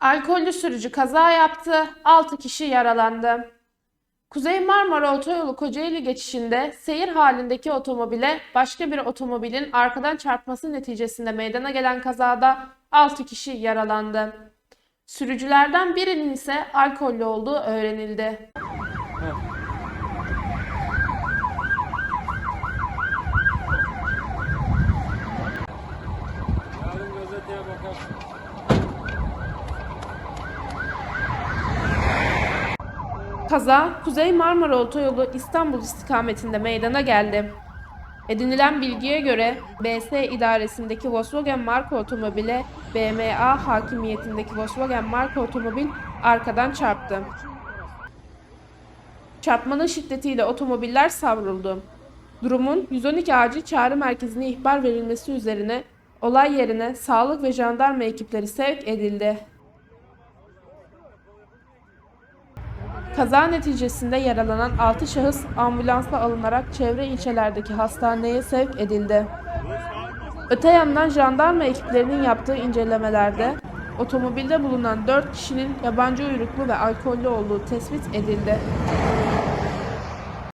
Alkollü sürücü kaza yaptı, 6 kişi yaralandı. Kuzey Marmara Otoyolu Kocaeli geçişinde seyir halindeki otomobile başka bir otomobilin arkadan çarpması neticesinde meydana gelen kazada 6 kişi yaralandı. Sürücülerden birinin ise alkollü olduğu öğrenildi. Yarın gazeteye bakarsın. Kaza Kuzey Marmara Otoyolu İstanbul istikametinde meydana geldi. Edinilen bilgiye göre BS idaresindeki Volkswagen marka otomobile BMA hakimiyetindeki Volkswagen marka otomobil arkadan çarptı. Çarpmanın şiddetiyle otomobiller savruldu. Durumun 112 acil çağrı merkezine ihbar verilmesi üzerine olay yerine sağlık ve jandarma ekipleri sevk edildi. Kaza neticesinde yaralanan 6 şahıs ambulansla alınarak çevre ilçelerdeki hastaneye sevk edildi. Öte yandan jandarma ekiplerinin yaptığı incelemelerde otomobilde bulunan 4 kişinin yabancı uyruklu ve alkollü olduğu tespit edildi.